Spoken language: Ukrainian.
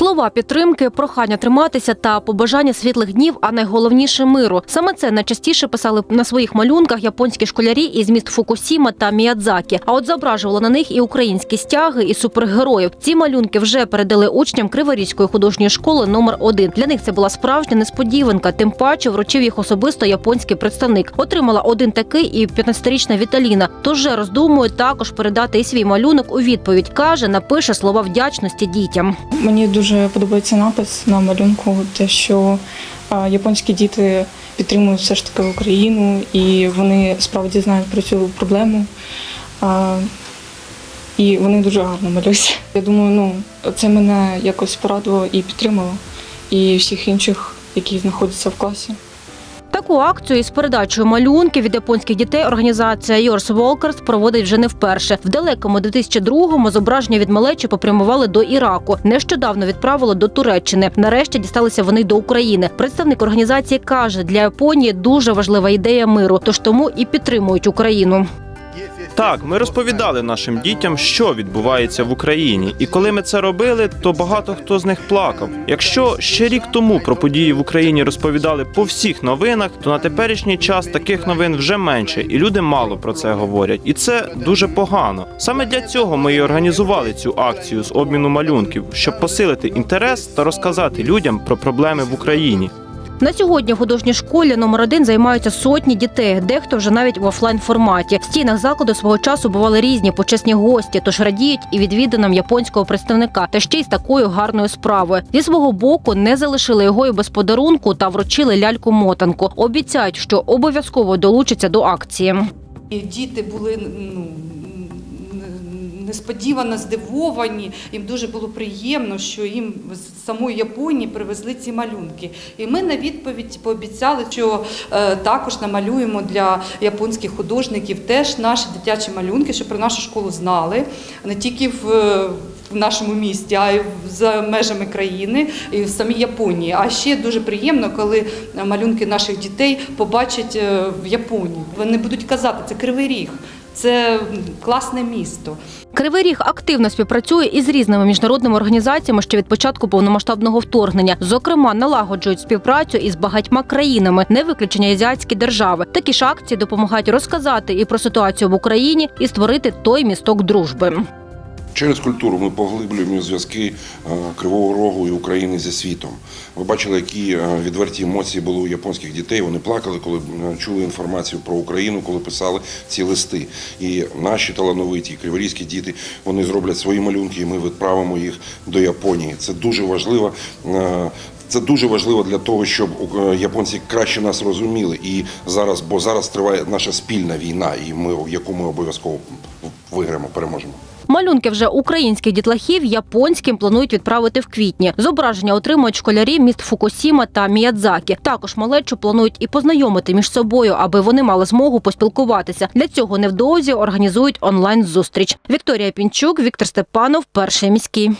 Слова підтримки, прохання триматися та побажання світлих днів, а найголовніше миру. Саме це найчастіше писали на своїх малюнках японські школярі із міст Фукусіма та Міядзакі. А от зображували на них і українські стяги, і супергероїв. Ці малюнки вже передали учням Криворізької художньої школи номер 1 Для них це була справжня несподіванка. Тим паче вручив їх особисто японський представник. Отримала один такий і 15-річна Віталіна. Тож же роздумує також передати і свій малюнок у відповідь. каже, напише слова вдячності дітям. Мені дуже подобається напис на малюнку, те, що японські діти підтримують все ж таки Україну, і вони справді знають про цю проблему. І вони дуже гарно малюються. Я думаю, ну це мене якось порадувало і підтримало, і всіх інших, які знаходяться в класі. Таку акцію із передачею малюнків від японських дітей організація Yours Walkers проводить вже не вперше. В далекому 2002-му зображення від малечі попрямували до Іраку. Нещодавно відправили до Туреччини. Нарешті дісталися вони до України. Представник організації каже, для Японії дуже важлива ідея миру, тож тому і підтримують Україну. Так, ми розповідали нашим дітям, що відбувається в Україні, і коли ми це робили, то багато хто з них плакав. Якщо ще рік тому про події в Україні розповідали по всіх новинах, то на теперішній час таких новин вже менше, і люди мало про це говорять. І це дуже погано. Саме для цього ми і організували цю акцію з обміну малюнків, щоб посилити інтерес та розказати людям про проблеми в Україні. На сьогодні в художній школі номер 1 займаються сотні дітей, дехто вже навіть в офлайн форматі. В стінах закладу свого часу бували різні почесні гості, тож радіють і відвідинам японського представника, та ще й з такою гарною справою. Зі свого боку не залишили його і без подарунку та вручили ляльку мотанку. Обіцяють, що обов'язково долучаться до акції. Діти були ну, несподівано здивовані. Їм дуже було приємно, що їм з самої Японії привезли ці малюнки. І ми на відповідь пообіцяли, що е, також намалюємо для японських художників теж наші дитячі малюнки, щоб про нашу школу знали не тільки в. е, в нашому місті, а й за межами країни і в самій Японії. А ще дуже приємно, коли малюнки наших дітей побачать е, в Японії. Вони будуть казати, це кривий ріг, це класне місто. Кривий Ріг активно співпрацює із різними міжнародними організаціями ще від початку повномасштабного вторгнення. Зокрема, налагоджують співпрацю із багатьма країнами, не виключення азіатські держави. Такі ж акції допомагають розказати і про ситуацію в Україні, і створити той місток дружби. Через культуру ми поглиблюємо зв'язки е, Кривого Рогу і України зі світом. Ви бачили, які е, відверті емоції були у японських дітей. Вони плакали, коли е, чули інформацію про Україну, коли писали ці листи. І наші талановиті криворізькі діти вони зроблять свої малюнки, і ми відправимо їх до Японії. Це дуже важливо. Це дуже важливо для того, щоб японці краще нас розуміли. І зараз, бо зараз триває наша спільна війна, і ми яку ми обов'язково виграємо, переможемо. Малюнки вже українських дітлахів японським планують відправити в квітні. Зображення отримують школярі міст Фукусіма та Міядзакі. Також малечу планують і познайомити між собою, аби вони мали змогу поспілкуватися. Для цього невдовзі організують онлайн зустріч. Вікторія Пінчук, Віктор Степанов, перший міський.